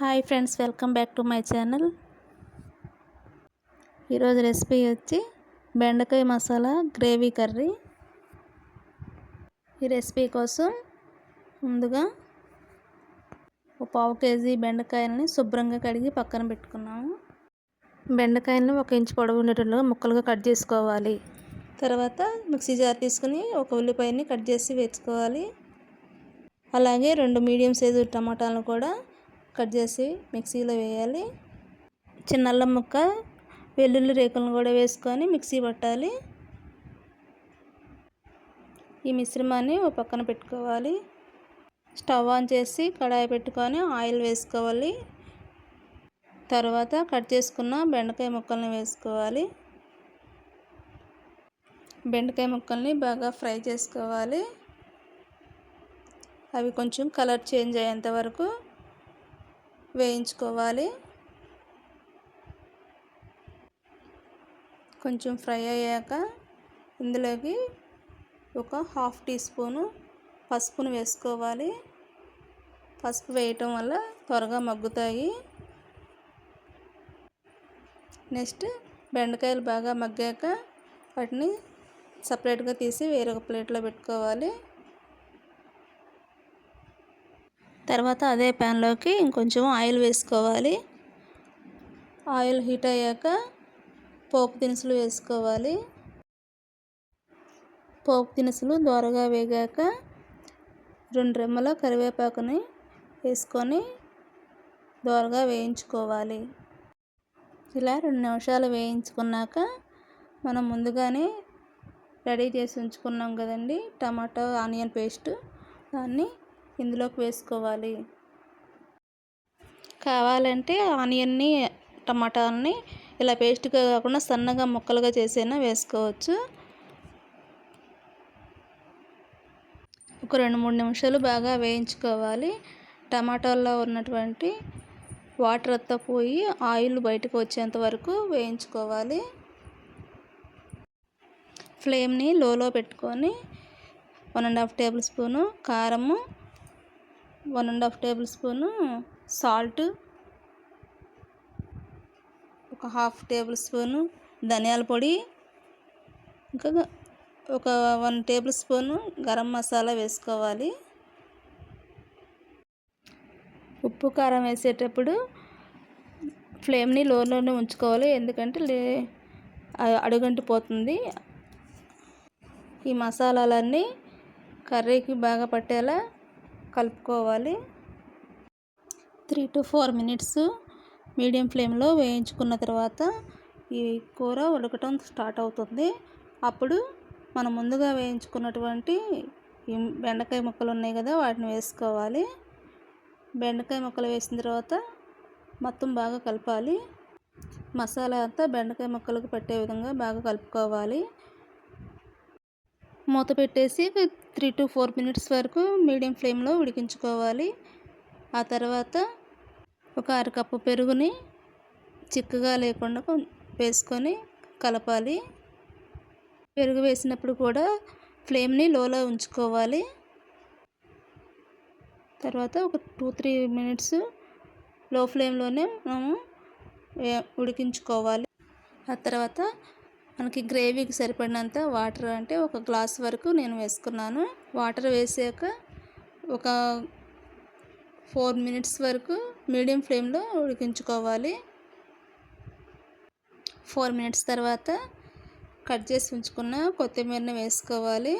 Hi friends welcome back to my channel. ఈరోజు recipe వచ్చి బెండకాయ మసాలా గ్రేవీ కర్రీ. ఈ రెసిపీ కోసం ముందుగా ఒక పావు కేజీ బెండకాయలని శుభ్రంగా కడిగి పక్కన పెట్టుకున్నాము. బెండకాయలను ఒక ఇంచు పొడవు ఉండేటట్లుగా ముక్కలుగా కట్ చేసుకోవాలి. తర్వాత మిక్సీ జార్ తీసుకుని ఒక ఉల్లిపాయని కట్ చేసి వేసుకోవాలి. అలాగే రెండు మీడియం సైజు టమాటాలను కూడా కట్ చేసి మిక్సీలో వేయాలి. చిన్న అల్లం ముక్క వెల్లుల్లి రేకులను కూడా వేసుకొని మిక్సీ పట్టాలి. ఈ మిశ్రమాన్ని ఒక పక్కన పెట్టుకోవాలి. స్టవ్ ఆన్ చేసి కడాయి పెట్టుకొని ఆయిల్ వేసుకోవాలి. తర్వాత కట్ చేసుకున్న బెండకాయ ముక్కల్ని వేసుకోవాలి. బెండకాయ ముక్కల్ని బాగా ఫ్రై చేసుకోవాలి. అవి కొంచెం కలర్ చేంజ్ అయ్యేంత వరకు వేయించుకోవాలి. కొంచెం ఫ్రై అయ్యాక ఇందులోకి ఒక హాఫ్ టీ స్పూను పసుపును వేసుకోవాలి. పసుపు వేయటం వల్ల త్వరగా మగ్గుతాయి. నెక్స్ట్ బెండకాయలు బాగా మగ్గాక వాటిని సపరేట్గా తీసి వేరొక ప్లేట్లో పెట్టుకోవాలి. తర్వాత అదే ప్యాన్లోకి ఇంకొంచెం ఆయిల్ వేసుకోవాలి. ఆయిల్ హీట్ అయ్యాక పోపు దినుసులు వేసుకోవాలి. పోపు దినుసులు దోరగా వేగాక రెండు రెమ్మల కరివేపాకుని వేసుకొని దోరగా వేయించుకోవాలి. ఇలా రెండు నిమిషాలు వేయించుకున్నాక మనం ముందుగానే రెడీ చేసి ఉంచుకున్నాం కదండి టమాటో ఆనియన్ పేస్ట్. దాన్ని ఇందులోకి వేసుకోవాలి. కావాలంటే ఆనియన్ని టమాటాలని ఇలా పేస్ట్గా కాకుండా సన్నగా ముక్కలుగా చేసైనా వేసుకోవచ్చు. ఒక రెండు మూడు నిమిషాలు బాగా వేయించుకోవాలి. టమాటాల్లో ఉన్నటువంటి వాటర్ అంతా పోయి ఆయిల్ బయటకు వచ్చేంత వరకు వేయించుకోవాలి. ఫ్లేమ్ని లోలో పెట్టుకొని one and half tablespoon కారము one and half tablespoon salt ఒక హాఫ్ టేబుల్ స్పూను ధనియాల పొడి ఇంకా ఒక one tablespoon garam masala వేసుకోవాలి. ఉప్పు కారం వేసేటప్పుడు ఫ్లేమ్ని లోలోనే ఉంచుకోవాలి ఎందుకంటే లే అడుగంటిపోతుంది ఈ మసాలాలన్నీ కర్రీకి బాగా పట్టేలా కలుపుకోవాలి. Three to four minutes medium ఫ్లేమ్లో వేయించుకున్న తర్వాత ఈ కూర ఉడకటం స్టార్ట్ అవుతుంది. అప్పుడు మనం ముందుగా వేయించుకున్నటువంటి ఈ బెండకాయ ముక్కలు ఉన్నాయి కదా వాటిని వేసుకోవాలి. బెండకాయ ముక్కలు వేసిన తర్వాత మొత్తం బాగా కలపాలి. మసాలా అంతా బెండకాయ ముక్కలకు పట్టే విధంగా బాగా కలుపుకోవాలి. మూత పెట్టేసి త్రీ టు ఫోర్ మినిట్స్ వరకు మీడియం ఫ్లేమ్లో ఉడికించుకోవాలి. ఆ తర్వాత ఒక అరకప్పు పెరుగుని చిక్కగా లేకుండా వేసుకొని కలపాలి. పెరుగు వేసినప్పుడు కూడా ఫ్లేమ్ని లోలో ఉంచుకోవాలి. తర్వాత ఒక టూ త్రీ మినిట్స్లో ఫ్లేమ్లోనే మనము ఉడికించుకోవాలి. ఆ తర్వాత మనకి గ్రేవీకి సరిపడినంత వాటర్ అంటే ఒక గ్లాస్ వరకు నేను వేసుకున్నాను. వాటర్ వేసాక ఒక ఫోర్ మినిట్స్ వరకు మీడియం ఫ్లేమ్లో ఉడికించుకోవాలి. ఫోర్ మినిట్స్ తర్వాత కట్ చేసి ఉంచుకున్న కొత్తిమీరని వేసుకోవాలి.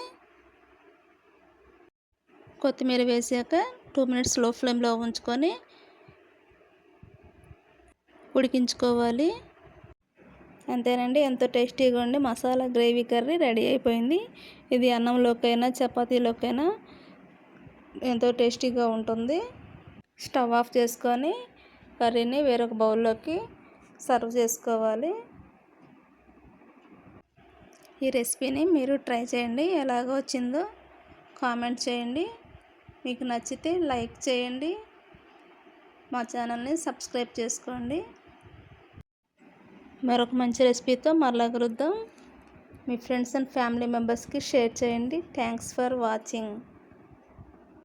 కొత్తిమీర వేసాక టూ మినిట్స్లో ఫ్లేమ్లో ఉంచుకొని ఉడికించుకోవాలి. అంతేనండి ఎంతో టేస్టీగా ఉండి మసాలా గ్రేవీ కర్రీ రెడీ అయిపోయింది. ఇది అన్నంలోకైనా చపాతీలోకైనా ఎంతో టేస్టీగా ఉంటుంది. స్టవ్ ఆఫ్ చేసుకొని కర్రీని వేరొక బౌల్లోకి సర్వ్ చేసుకోవాలి. ఈ రెసిపీని మీరు ట్రై చేయండి ఎలాగో వచ్చిందో కామెంట్ చేయండి. మీకు నచ్చితే లైక్ చేయండి. మా ఛానల్ని సబ్స్క్రైబ్ చేసుకోండి. మరొక మంచి రెసిపీతో మరలా కలుద్దాం. మీ ఫ్రెండ్స్ అండ్ ఫ్యామిలీ మెంబర్స్కి షేర్ చేయండి. Thanks for watching.